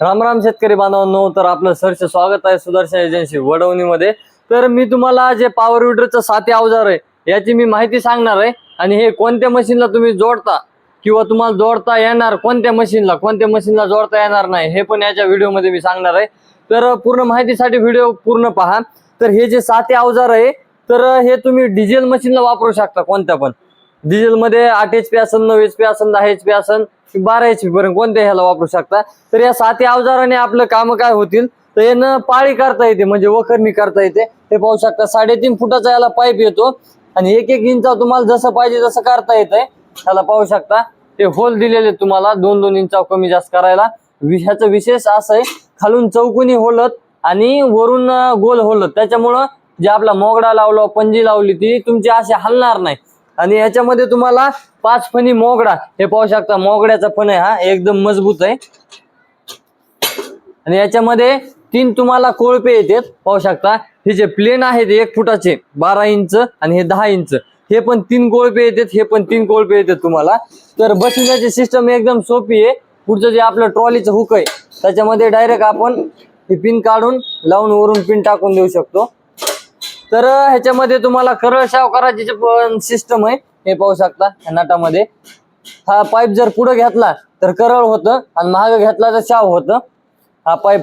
राम राम शेतकरी बांधवांनो तर आपलं सरचं स्वागत आहे सुदर्शन एजन्सी वडवणीमध्ये. तर मी तुम्हाला जे पॉवर विडरचं साथी अवजार आहे याची मी माहिती सांगणार आहे. आणि हे कोणत्या मशीनला तुम्ही जोडता किंवा तुम्हाला जोडता येणार कोणत्या मशीनला कोणत्या मशीनला जोडता येणार नाही हे पण याच्या व्हिडिओमध्ये मी सांगणार आहे. तर पूर्ण माहितीसाठी व्हिडिओ पूर्ण पहा. तर हे जे साथी अवजार आहे तर हे तुम्ही डिझेल मशीनला वापरू शकता कोणत्या पण. डिझेल मध्ये आठ एच पी असन नऊ एच पी असन दहा एच पी असन बारा एच पी पर्यंत कोणत्या ह्याला वापरू शकता. तर या साती अवजाराने आपलं काम काय होतील? तर यानं पाळी करता येते म्हणजे वखरणी करता येते. हे पाहू शकता साडेतीन फुटाचा याला पाईप येतो. आणि एक एक इंचा तुम्हाला जसं पाहिजे तसं करता येतंय. त्याला पाहू शकता. ते होल दिलेले तुम्हाला दोन दोन इंचा कमी जास्त करायला. ह्याचं विशेष असं आहे खालून चौकोनी होलत आणि वरून गोल होलत. त्याच्यामुळं जे आपला मोगडा लावला पंजी लावली ती तुमची अशी हलणार नाही. आणि याच्यामध्ये तुम्हाला पाच फणी मोगडा. हे पाहू शकता मोगड्याचा फण आहे हा. एकदम मजबूत आहे. आणि याच्यामध्ये तीन तुम्हाला कोळपे येतात पाहू शकता. हे जे प्लेन आहेत एक फुटाचे. बारा इंच आणि हे दहा इंच. हे पण तीन कोळपे येतात हे पण तीन कोळपे येतात तुम्हाला. तर बसण्याची सिस्टम एकदम सोपी आहे. पुढचं जे आपलं ट्रॉलीचं हुक आहे त्याच्यामध्ये डायरेक्ट आपण हे पिन काढून लावून वरून पिन टाकून देऊ शकतो. तर ह्याच्यामध्ये तुम्हाला करळ शाव करायची जे पण सिस्टम आहे. हे पाहू शकता ह्या नटामध्ये. हा पाईप जर पुढे घेतला तर करळ होतं आणि मागे घेतला तर शाव होतं. हा पाईप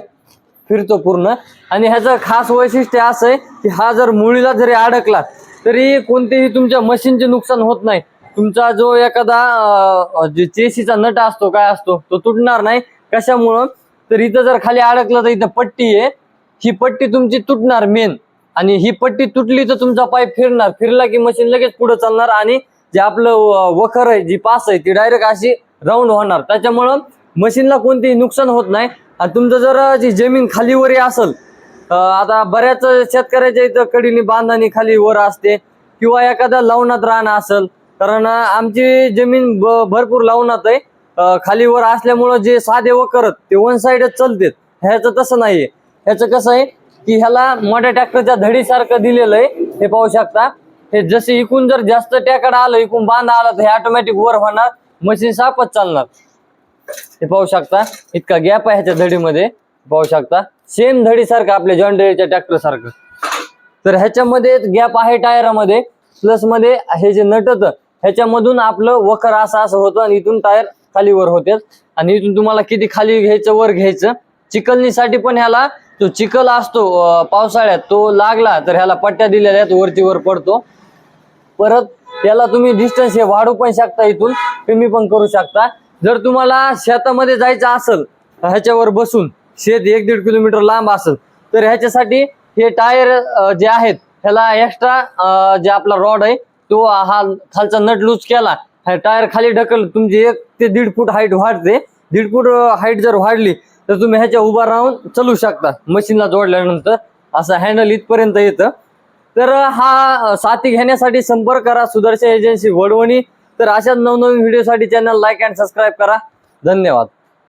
फिरतो पूर्ण. आणि ह्याचं खास वैशिष्ट्य असं आहे की हा जर मुळीला जरी अडकला तरी कोणतेही तुमच्या मशीनचे नुकसान होत नाही. तुमचा जो एखादा जे चेसीचा नट असतो काय असतो तो तुटणार नाही. कशामुळं? तर इथं जर खाली अडकलं तर इथं पट्टी आहे. ही पट्टी तुमची तुटणार मेन आणि ही पट्टी तुटली तर तुमचा पाय फिरणार. फिरला की मशीन लगेच पुढे चालणार आणि जे आपलं व- वखर आहे जी पास आहे ती डायरेक्ट अशी राऊंड होणार. त्याच्यामुळं मशीनला कोणतेही नुकसान होत नाही. आणि तुमचं जर जी जमीन खालीवरी असेल आता बऱ्याच शेतकऱ्याच्या इथं कडीने बांधानी खाली वर असते किंवा एखाद्या लावणात राहणं असेल कारण आमची जमीन भरपूर लावणात आहे. खाली वर असल्यामुळं जे साधे वखरत ते वन साईडच चालतेत. ह्याचं तसं नाहीये. ह्याचं कसं आहे की ह्याला मोठ्या ट्रॅक्टरच्या धडीसारखं दिलेलं आहे हे पाहू शकता. हे जसे इकून जर जास्त टॅकड आलं इकून बांधा आला तर हे ऑटोमॅटिक वर होणार मशीन सापच चालणार. हे पाहू शकता. इतका गॅप आहे ह्याच्या धडीमध्ये. पाहू शकता. सेम धडीसारखं आपल्या जॉन्डरीच्या डेअरच्या ट्रॅक्टर सारखं. तर ह्याच्यामध्ये गॅप आहे टायरामध्ये. प्लसमध्ये हे जे नटत ह्याच्यामधून आपलं वखर असं असं होतं आणि इथून टायर खाली वर होते. आणि इथून तुम्हाला किती खाली घ्यायचं वर घ्यायचं. चिकलनीसाठी पण ह्याला जो चिखल असतो पावसाळ्यात तो लागला तर ह्याला पट्ट्या दिलेल्या आहेत वरती वर पडतो. परत याला तुम्ही डिस्टन्स हे वाढवू पण शकता इथून कमी पण करू शकता. जर तुम्हाला शेतामध्ये जायचं असेल ह्याच्यावर बसून शेत एक दीड किलोमीटर लांब असेल तर ह्याच्यासाठी हे टायर जे आहेत ह्याला एक्स्ट्रा जे आपला रॉड आहे तो हा खालचा नट लूज केला. टायर खाली ढकल तुमची एक ते दीड फूट हाईट वाढते. दीड फूट हाईट जर वाढली तर तुम्ही ह्याच्या उभा राहून चालू शकता मशीनला जोडल्यानंतर. असं हँडल इथपर्यंत येतं. तर हा साथी घेण्यासाठी संपर्क करा सुदर्शन एजन्सी वडवणी. तर अशाच नवनवीन व्हिडिओसाठी चॅनल लाईक अँड सबस्क्राईब करा. धन्यवाद.